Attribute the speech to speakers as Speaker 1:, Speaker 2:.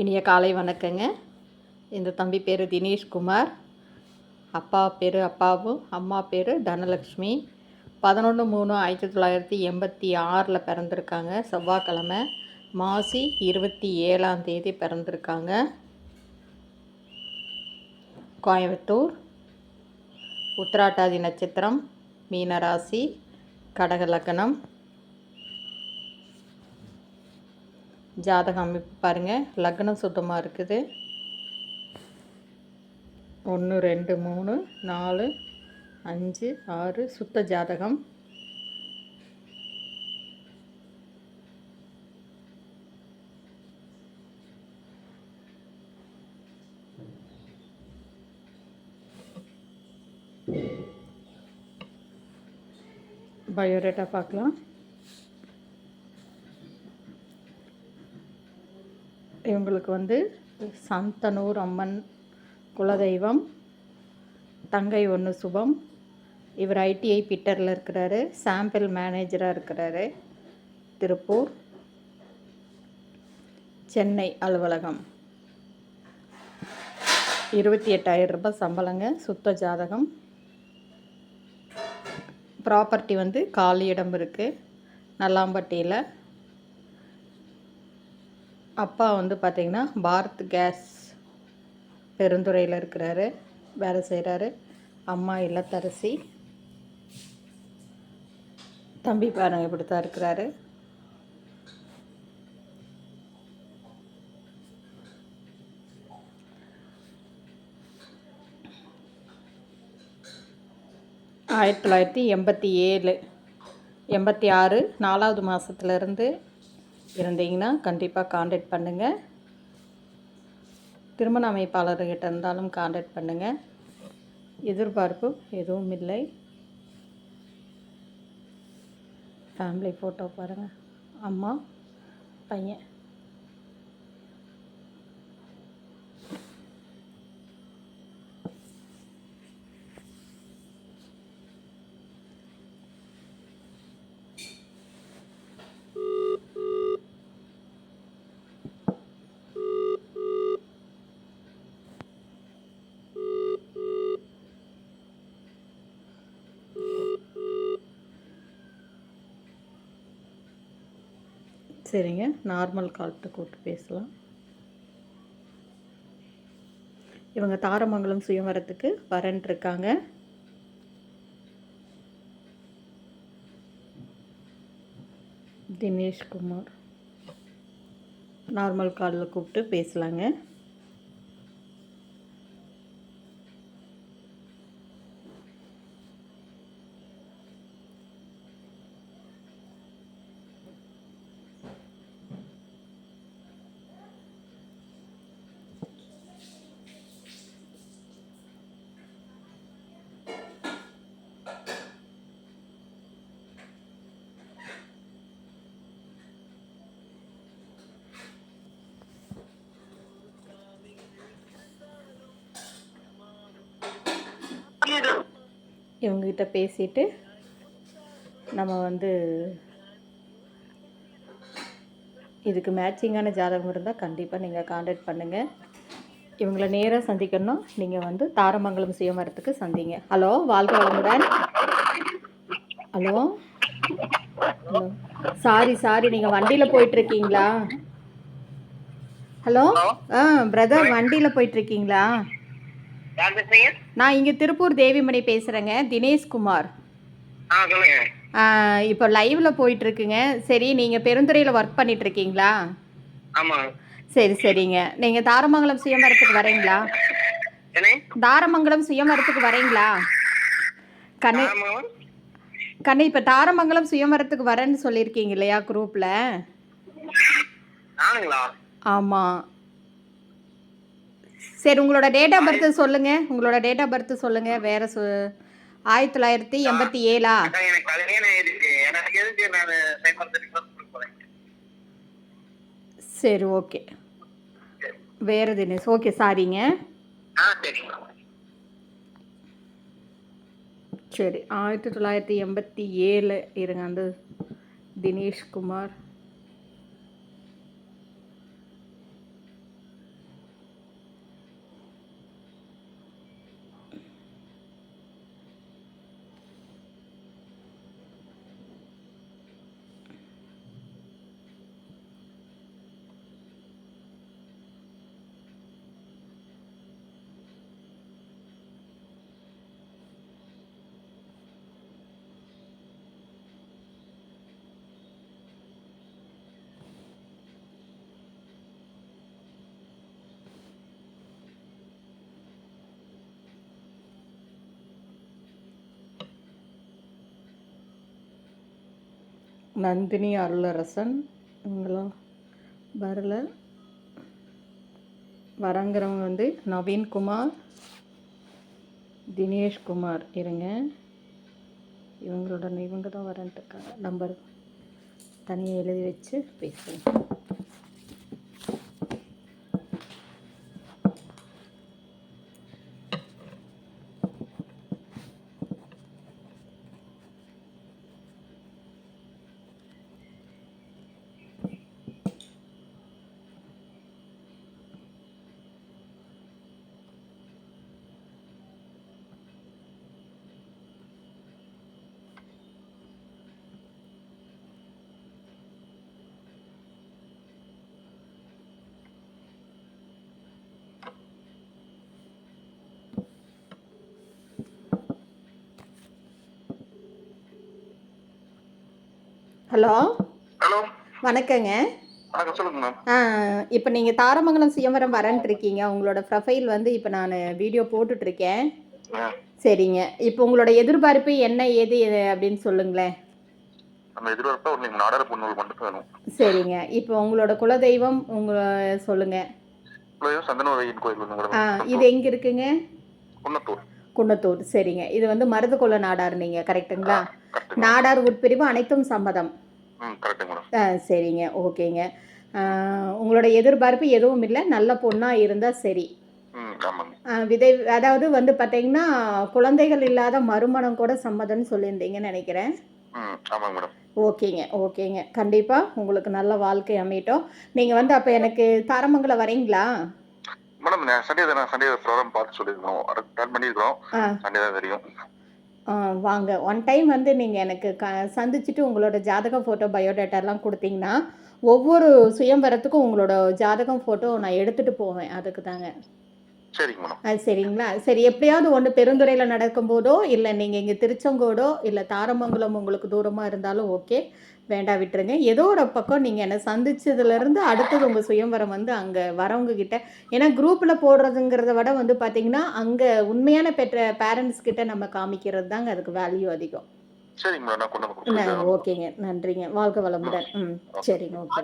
Speaker 1: இனிய காலை வணக்கங்க. இந்த தம்பி பேர் தினேஷ்குமார். அப்பா பேர் அப்பாவு அம்மா பேர் தனலக்ஷ்மி. பதினொன்று மூணு ஆயிரத்தி தொள்ளாயிரத்தி எண்பத்தி ஆறில் பிறந்திருக்காங்க. செவ்வாய்க்கிழமை மாசி இருபத்தி ஏழாம் தேதி பிறந்திருக்காங்க. கோயம்புத்தூர். உத்திராட்டாதி நட்சத்திரம் மீனராசி கடக லக்னம். ஜாதகம் அமைப்பு பாருங்கள் லக்னம் சுத்தமாக இருக்குது. ஒன்று ரெண்டு மூணு நாலு அஞ்சு ஆறு சுத்த ஜாதகம். பயோடேட்டா பார்க்கலாம். இவங்களுக்கு வந்து சந்தனூர் அம்மன் குலதெய்வம் தங்கை ஒன்று சுபம். இவர் ஐடிஐ பிட்டரில் இருக்கிறாரு சாம்பிள் மேனேஜராக இருக்கிறாரு திருப்பூர். சென்னை அலுவலகம். இருபத்தி எட்டாயிரம் ரூபாய் சம்பளங்க சுத்த ஜாதகம். ப்ராப்பர்ட்டி வந்து காலி இடம் இருக்குது நல்லாம்பட்டியில். அப்பா வந்து பார்த்திங்கன்னா பாரத் கேஸ் பெருந்துறையில் இருக்கிறாரு. வேலை செய்கிறாரு அம்மா இல்லத்தரசி. தம்பி பாருங்க இப்படி தான் இருக்கிறாரு. ஆயிரத்தி தொள்ளாயிரத்தி எண்பத்தி ஏழு எண்பத்தி ஆறு நாலாவது மாதத்துலேருந்து இருந்தீங்கன்னா கண்டிப்பாக காண்டாக்ட் பண்ணுங்கள் திருமண அமைப்பாளர்கிட்ட இருந்தாலும் காண்டாக்ட் பண்ணுங்கள் எதிர்பார்ப்பு எதுவும் இல்லை. ஃபேமிலி ஃபோட்டோ பாருங்கள் அம்மா பையன். சரிங்க நார்மல் கால்கிட்ட கூப்பிட்டு பேசலாம். இவங்க தாரமங்கலம் சுயவரத்துக்கு வரன் இருக்காங்க தினேஷ்குமார் நார்மல் காலில் கூப்பிட்டு பேசலாங்க. இவங்ககிட்ட பேசிட்டு நம்ம வந்து இதுக்கு மேட்சிங்கான ஜாதகம் இருந்தால் கண்டிப்பாக நீங்கள் காண்டாக்ட் பண்ணுங்கள் இவங்கள நேராக சந்திக்கணும் நீங்கள் வந்து தாரமங்கலம் சுயமரத்துக்கு சந்திங்க. ஹலோ வாழ்க வளமுடன். ஹலோ ஹலோ சாரி சாரி நீங்கள் வண்டியில் போயிட்டுருக்கீங்களா? ஹலோ ஆ பிரதர் வண்டியில் போயிட்டுருக்கீங்களா? நான் இங்கே திருப்பூர் தேவிமணி பேசுகிறேங்க தினேஷ்குமார்
Speaker 2: ஆ
Speaker 1: இப்போ லைவில் போயிட்டுருக்குங்க. சரி நீங்கள் பெருந்துறையில் ஒர்க் பண்ணிகிட்ருக்கீங்களா
Speaker 2: ஆமா.
Speaker 1: சரி சரிங்க. நீங்கள் தாரமங்கலம் சுயமரத்துக்கு வரீங்களா? தாரமங்கலம் சுயமரத்துக்கு வரீங்களா? கண்ணு
Speaker 2: ஆமா
Speaker 1: கண்ணு இப்போ தாரமங்கலம் சுயமரத்துக்கு வரேன்னு சொல்லியிருக்கீங்க இல்லையா
Speaker 2: நானுங்களா
Speaker 1: ஆமாம் சரி உங்களோட டேட் ஆஃப் பர்த் சொல்லுங்கள் உங்களோட டேட் ஆஃப் பர்த் சொல்லுங்கள் வேறு சொ ஆயிரத்தி தொள்ளாயிரத்தி எண்பத்தி ஏழா? சரி ஓகே வேறு தினேஷ் ஓகே சாரிங்க.
Speaker 2: சரி.
Speaker 1: சரி ஆயிரத்தி தொள்ளாயிரத்தி எண்பத்தி ஏழு. இருங்க அந்த தினேஷ்குமார். நந்தினி அருளரசன். இவங்களாம் வரல. வரங்கிறவங்க வந்து நவீன்குமார் தினேஷ்குமார் இருங்க. இவங்களோட இவங்க தான் வரன்ட்டுருக்காங்க நம்பர் தனியாக எழுதி வச்சு பேசுகிறேன் ஹலோ
Speaker 2: ஹலோ.
Speaker 1: வணக்கங்க.
Speaker 2: வணக்கம் சொல்லுங்க மேம்.
Speaker 1: இப்போ நீங்கள் தாரமங்கலம் சுயம்பரம் வரன்ட்டு இருக்கீங்க உங்களோட ப்ரொஃபைல் வந்து இப்போ நான் வீடியோ போட்டுட்ருக்கேன். சரிங்க. இப்போ உங்களோட எதிர்பார்ப்பு என்ன ஏது அப்படின்னு சொல்லுங்களேன்.
Speaker 2: நம்ம எதிர்பார்ப்பா ஒரு நீங்கள் நாடார பொண்ணு மட்டும் வேணும்
Speaker 1: சரிங்க. இப்போ உங்களோட குலதெய்வம்
Speaker 2: கோயில் வேணும்
Speaker 1: ஆ
Speaker 2: மேடம்
Speaker 1: இது எங்கே இருக்குங்க?
Speaker 2: குன்னத்தூர்.
Speaker 1: குன்னத்தூர் சரிங்க. இது வந்து மருதுகொள்ள நாடார் நீங்கள் கரெக்ட்டுங்களா
Speaker 2: கரெக்டுங்க
Speaker 1: நாடார் உட்பிரிவு அனைத்தும் சம்மதம். ஆ சரிங்க. ஓகேங்க. உங்களோட எதிர்பார்ப்பு எதுவும் இல்லை. நல்ல பொண்ணாக இருந்தால் சரி. விதை அதாவது வந்து பார்த்தீங்கன்னா குழந்தைகள் இல்லாத மறுமணம் கூட சம்மதம்னு சொல்லியிருந்தீங்கன்னு நினைக்கிறேன். ஓகேங்க ஓகேங்க. கண்டிப்பாக உங்களுக்கு நல்ல வாழ்க்கை அமையட்டும். நீங்கள் வந்து அப்போ எனக்கு தாரமங்கலம் வரீங்களா?
Speaker 2: மேடம் நான் சண்டே தானே சண்டே ப்ரோக்ராம் பார்த்து சொல்லியிருக்கோம் பிளான் பண்ணியிருக்கிறோம். சண்டே தான் தெரியும்.
Speaker 1: வாங்க. ஒன் டைம் வந்து நீங்கள் எனக்கு க சந்திச்சுட்டு உங்களோட ஜாதக ஃபோட்டோ பயோடேட்டாலாம் கொடுத்தீங்கன்னா ஒவ்வொரு சுயம்பரத்துக்கும் உங்களோட ஜாதகம் ஃபோட்டோ நான் எடுத்துகிட்டு போவேன். அதுக்கு தாங்க. சரிங்களா? சரி எப்படியாவது ஒன்று பெருந்துறையில் நடக்கும்போதோ இல்லை நீங்கள் இங்கே திருச்செங்கோடோ இல்லை தாரமங்கலம் உங்களுக்கு தூரமாக இருந்தாலும் ஓகே. வேண்டாம் விட்டுருங்க. ஏதோ ஒரு பக்கம் நீங்கள் என்னை சந்திச்சதுலேருந்து அடுத்தது உங்கள் சுயம்பரம் வந்து அங்கே வரவங்க கிட்ட. ஏன்னா குரூப்பில் போடுறதுங்கிறத விட வந்து பார்த்தீங்கன்னா அங்கே உண்மையான பெற்ற பேரண்ட்ஸ் கிட்ட நம்ம காமிக்கிறது தாங்க அதுக்கு வேல்யூ அதிகம். ஓகேங்க. நன்றிங்க. வாழ்க வளமுடன். ம். சரிங்க ஓகே.